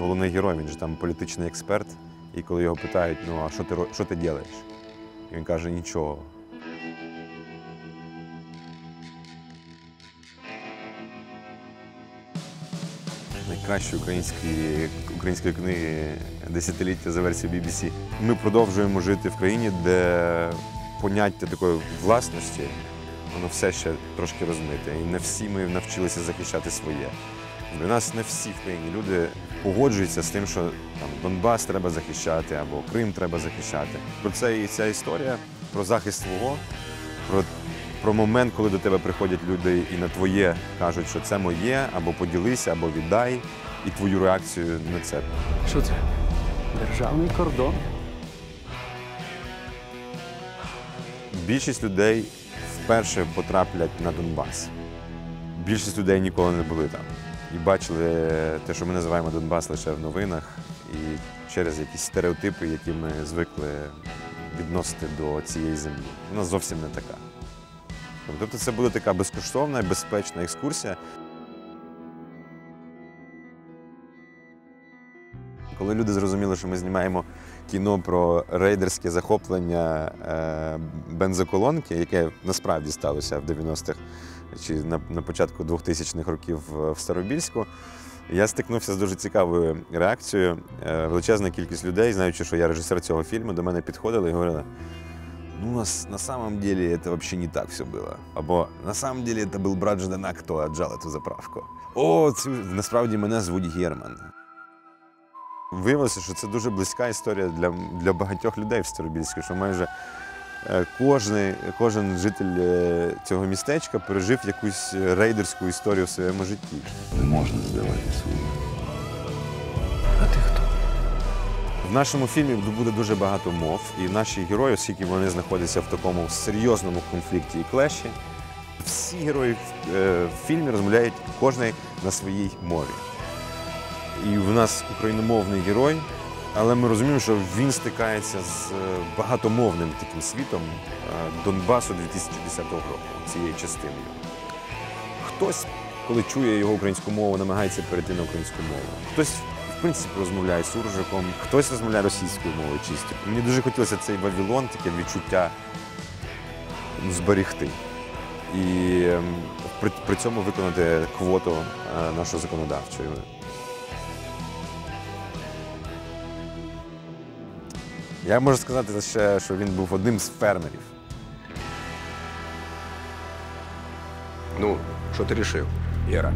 головний герой, він же там політичний експерт. І коли його питають, ну а що ти, що ти робиш? І він каже, нічого. Найкращі українські, української книги десятиліття за версією BBC. Ми продовжуємо жити в країні, де поняття такої власності, воно все ще трошки розмите. І не всі ми навчилися захищати своє. Для нас не всі в країні люди погоджуються з тим, що там Донбас треба захищати або Крим треба захищати. Про це і ця історія про захист свого, про, про момент, коли до тебе приходять люди і на твоє кажуть, що це моє, або поділися, або віддай, і твою реакцію на це. Що це? Державний кордон. Більшість людей вперше потраплять на Донбас. Більшість людей ніколи не були там. І бачили те, що ми називаємо Донбас лише в новинах, і через якісь стереотипи, які ми звикли відносити до цієї землі. Вона зовсім не така. Тобто це буде така безкоштовна безпечна екскурсія. Коли люди зрозуміли, що ми знімаємо кіно про рейдерське захоплення е, бензоколонки, яке насправді сталося в 90-х чи на, на початку 2000-х років в Старобільську, я стикнувся з дуже цікавою реакцією. Е, величезна кількість людей, знаючи, що я режисер цього фільму, до мене підходили і говорили. Ну, на, с- на самом деле это вообще не так все было. Або на самом деле это был брат Ждана, хто отжал эту заправку. О, це, насправді мене звуть Герман. Виявилося, що це дуже близька історія для, для багатьох людей в Старобільську, що майже е, кожний, кожен житель е, цього містечка пережив якусь рейдерську історію в своєму житті. Не можна здавати свою. А ти хто? В нашому фільмі буде дуже багато мов, і наші герої, оскільки вони знаходяться в такому серйозному конфлікті і клеші, всі герої в, е, в фільмі розмовляють кожен на своїй мові. І в нас україномовний герой, але ми розуміємо, що він стикається з е, багатомовним таким світом е, Донбасу 2010 року, цією частиною. Хтось, коли чує його українську мову, намагається перейти на українську мову. Хтось, в принципі, розмовляє з суржиком, хтось розмовляє російською мовою чисто. Мені дуже хотілося цей Вавилон, таке відчуття ну, зберегти. І ем, при, при цьому виконати квоту е, нашої законодавчої. Я можу сказати ще, що він був одним з фермерів. Ну, що ти рішив, Єра?